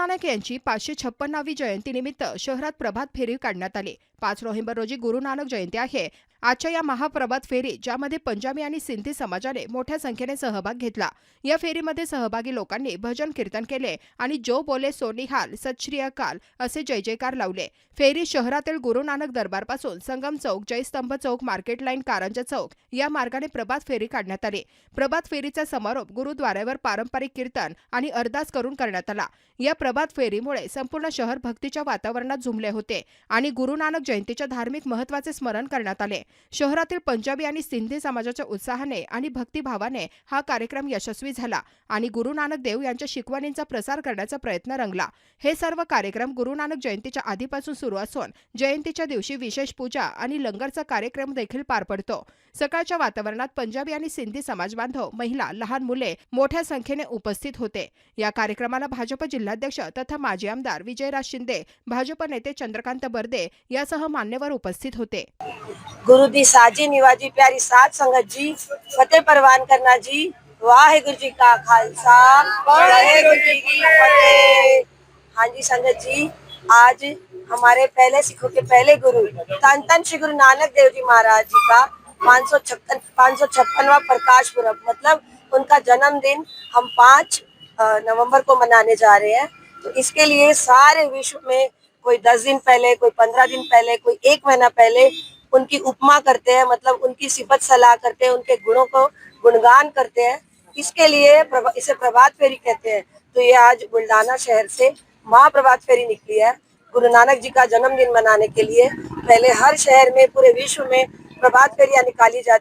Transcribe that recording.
नानक यांची पाचशे छप्पन्नावी जयंतीनिमित्त शहरात प्रभात फेरी काढण्यात आली. पाच नोव्हेंबर रोजी गुरु नानक जयंती आहे. आजच्या या महाप्रभात फेरी ज्यामध्ये पंजाबी आणि सिंधी समाजाने मोठ्या संख्येने सहभाग घेतला. या फेरीमध्ये सहभागी लोकांनी भजन कीर्तन केले आणि जो बोले सोनिहाल सत श्री अकाल असे जय जयकार लावले. फेरी शहरातील गुरु नानक दरबारपासून संगम चौक जयस्तंभ चौक मार्केट लाईन कारंजा चौक या मार्गाने प्रभात फेरी काढण्यात आली. प्रभात फेरीचा समारोप गुरुद्वाऱ्यावर पारंपरिक कीर्तन आणि अरदास करून करण्यात आला. या प्रभात फेरीमुळे संपूर्ण शहर भक्तीच्या वातावरणात झुमले होते आणि गुरु नानक जयंतीच्या धार्मिक महत्त्वाचे स्मरण करण्यात आले. शहरातील पंजाबी आणि सिंधी समाजाच्या उत्साहाने आणि भक्तिभावाने हा कार्यक्रम यशस्वी झाला आणि गुरु नानक देव यांच्या शिकवणींचा प्रसार करण्याचा प्रयत्न रंगला. हे सर्व कार्यक्रम गुरु नानक जयंतीच्या आधीपासून सुरू असून जयंतीच्या दिवशी विशेष पूजा आणि लंगरचा कार्यक्रम देखील पार पडतो. सकाळच्या वातावरणात पंजाबी आणि सिंधी समाज बांधव महिला लहान मुले मोठ्या संख्येने उपस्थित होते. या कार्यक्रमाला भाजप जिल्हाध्यक्ष तथा माजी आमदार विजयराज शिंदे भाजप नेते चंद्रकांत बर्दे यासह मान्यवर उपस्थित होते. गुरु दी साजी निवाजी प्यारी साध संगत जी, फतेह परवान करना जी, वाहेगुरु जी का खालसा। वाहेगुरु जी की फतेह। हाँ जी संगत जी, आज हमारे पहले सिखों के पहले गुरु, तन तन श्री गुरु नानक देव जी महाराज जी का पाँच सौ छप्पन प्रकाश पुरब मतलब उनका जन्मदिन हम पाँच नवंबर को मनाने जा रहे हैं। तो इसके लिए सारे विश्व में कोई दस दिन पहले, कोई पंद्रह दिन पहले, कोई एक महीना पहले उनकी उपमा करते हैं मतलब उनकी सिफत सलाह करते हैं उनके गुणों को गुणगान करते हैं। इसके लिए प्रभा, इसे प्रभात फेरी कहते हैं। तो ये आज बुल्डाना शहर से महाप्रभात फेरी निकली है। गुरु नानक जी का जन्मदिन मनाने के लिए पहले हर शहर में पूरे विश्व में प्रभात फेरियाँ निकाली जाती